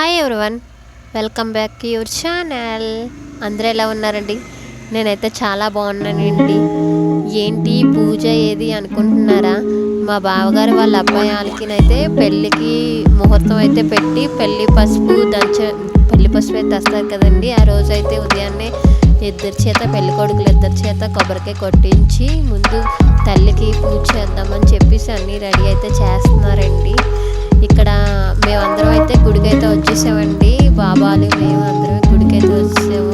Hi everyone welcome back to your channel అందరూ ఎలా ఉన్నారండి? నేనైతే చాలా బాగున్నానండి. ఏంటి పూజ ఏది అనుకుంటున్నారా? మా బావగారు వాళ్ళ అబ్బాయి వాళ్ళకినైతే పెళ్ళికి ముహూర్తం అయితే పెట్టి పెళ్ళి పసుపు దంచ పెళ్ళి పసుపు అయితే వస్తారు కదండి. ఆ రోజు అయితే ఉదయాన్నే ఇద్దరి చేత పెళ్ళి కొడుకులు ఇద్దరి చేత కొబ్బరికాయ కొట్టించి ముందు తల్లికి పూజ చేద్దామని చెప్పేసి అన్నీ రెడీ అయితే చేస్తున్నారండి. ఇక్కడ మేమందరం అయితే గుడికైతే వచ్చేసామండి. బాబాలు మేము అందరం గుడికైతే వచ్చేసాము.